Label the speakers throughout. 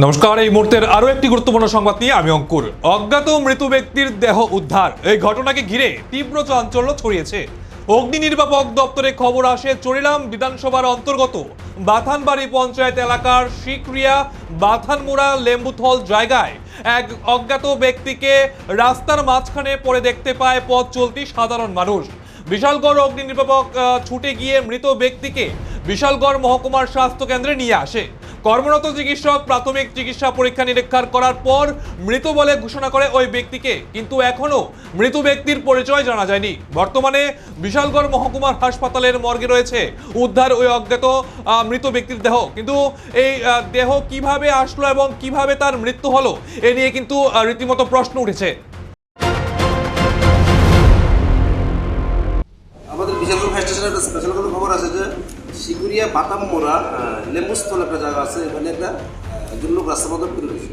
Speaker 1: নমস্কার, এই মুহূর্তের আরও একটি গুরুত্বপূর্ণ সংবাদ নিয়ে আমি অঙ্কুর। অজ্ঞাত মৃত ব্যক্তির দেহ উদ্ধার। এই ঘটনাকে ঘিরে তীব্র চাঞ্চল্য ছড়িয়েছে। অগ্নি নির্বাপক দপ্তরে খবর আসে চরিলাম বিধানসভার অন্তর্গত বাথানবাড়ি পঞ্চায়েত এলাকার শিকরিয়া বাথানমুড়া লেম্বুথল জায়গায় এক অজ্ঞাত ব্যক্তিকে রাস্তার মাঝখানে পড়ে দেখতে পায় পথ চলতি সাধারণ মানুষ। বিশালগড় অগ্নি নির্বাপক ছুটে গিয়ে মৃত ব্যক্তিকে বিশালগড় মহকুমার স্বাস্থ্য কেন্দ্রে নিয়ে আসে। কর্মরত চিকিৎসক প্রাথমিক চিকিৎসা পরীক্ষা নিরীক্ষার করার পর মৃত বলে ঘোষণা করে ওই ব্যক্তিকে। কিন্তু এখনও মৃত ব্যক্তির পরিচয় জানা যায়নি। বর্তমানে বিশালগড় মহকুমার হাসপাতালের মর্গে রয়েছে উদ্ধার ওই অজ্ঞাত মৃত ব্যক্তির দেহ। কিন্তু এই দেহ কীভাবে আসলো এবং কীভাবে তার মৃত্যু হলো, এ নিয়ে কিন্তু রীতিমতো প্রশ্ন উঠেছে।
Speaker 2: আমাদের বিশালপুর ফায়ার স্টেশনে একটা স্পেশাল খবর আছে যে শিকুরিয়া বাতাম মোড়া লেম্বুস্থল একটা জায়গা আছে এখানে একটা একজন লোক রাস্তা মতো করে রয়েছে।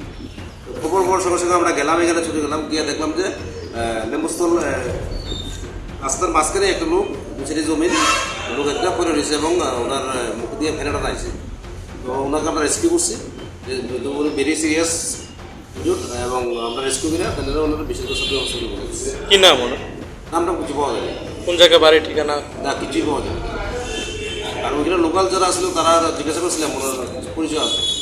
Speaker 2: তো খবর পাওয়ার সঙ্গে সঙ্গে আমরা গেলাম এখানে ছুটে গেলাম গিয়ে দেখলাম যে লেম্বুস্থল রাস্তার মাঝখানে একটা লোক সেটি জমির লোক একটা পরে রয়েছে এবং ওনার মুখ দিয়ে ফেনাটা নাইছে। তো ওনাকে আমরা রেস্কিউ করছি ভেরি সিরিয়াস এবং আমরা রেস্কিউ করে তাহলে ওনার বিশেষ করে হসপিটাল করেছি।
Speaker 3: কি নাম ওনার?
Speaker 2: নামটা কিছু পাওয়া যায়
Speaker 3: কোন জায়গায় বাড়ি ঠিকানা?
Speaker 2: না কিছুই পাওয়া যায় ওইখানে লোকাল যারা আসলো তারা জিজ্ঞাসা করেছিলাম পরিচয় আছে।